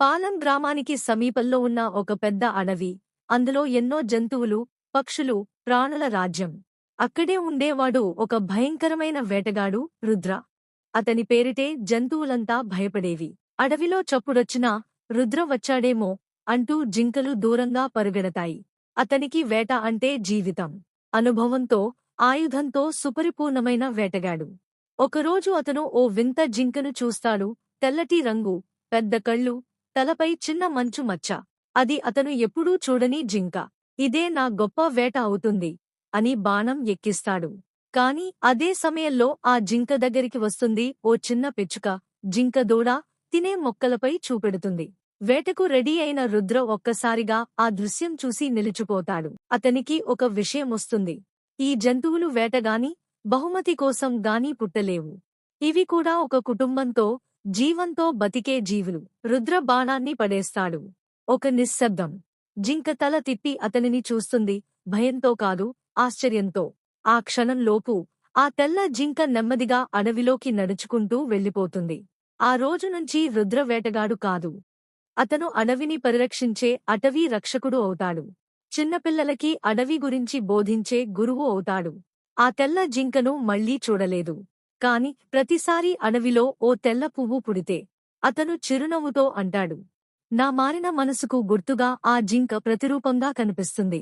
పాలం గ్రామానికి సమీపంలో ఉన్న ఒక పెద్ద అడవి. అందులో ఎన్నో జంతువులు పక్షులు ప్రాణుల రాజ్యం. అక్కడే ఉండేవాడు ఒక భయంకరమైన వేటగాడు రుద్ర. అతని పేరిటే జంతువులంతా భయపడేవి. అడవిలో చప్పుడొచ్చినా రుద్ర వచ్చాడేమో అంటూ జింకలు దూరంగా పరుగెడతాయి. అతనికి వేట అంటే జీవితం. అనుభవంతో ఆయుధంతో సుపరిపూర్ణమైన వేటగాడు. ఒకరోజు అతను ఓ వింత జింకను చూస్తాడు. తెల్లటి రంగు పెద్ద కళ్ళు తలపై చిన్న మంచు మచ్చ. అది అతను ఎప్పుడూ చూడని జింక. ఇదే నా గొప్ప వేట అవుతుంది అని బాణం ఎక్కిస్తాడు. కాని అదే సమయంలో ఆ జింక దగ్గరికి వస్తుంది ఓ చిన్న పిచ్చుక. జింక దూడ తినే మొక్కలపై చూపెడుతుంది. వేటకు రెడీ అయిన రుద్ర ఒక్కసారిగా ఆ దృశ్యం చూసి నిలిచిపోతాడు. అతనికి ఒక విషయం వస్తుంది. ఈ జంతువులు వేటగాని బహుమతి కోసం గాని పుట్టలేవు. ఇవి కూడా ఒక కుటుంబంతో జీవంతో బతికే జీవులు రుద్ర బాణాన్ని పడేస్తాడు. ఒక నిశ్శబ్దం. జింక తల తిప్పి అతనిని చూస్తుంది. భయంతో కాదు ఆశ్చర్యంతో. ఆ క్షణంలోపు ఆ తెల్ల జింక నెమ్మదిగా అడవిలోకి నడుచుకుంటూ వెళ్ళిపోతుంది. ఆ రోజు నుంచి రుద్ర వేటగాడు కాదు. అతను అడవిని పరిరక్షించే అటవీ రక్షకుడు అవుతాడు. చిన్నపిల్లలకి అడవి గురించి బోధించే గురువు అవుతాడు. ఆ తెల్ల జింకను మళ్ళీ చూడలేదు. కాని ప్రతిసారీ అడవిలో ఓ తెల్ల పువ్వు పుడితే అతను చిరునవ్వుతో అంటాడు నా మారిన మనసుకు గుర్తుగా ఆ జింక ప్రతిరూపంగా కనిపిస్తుంది.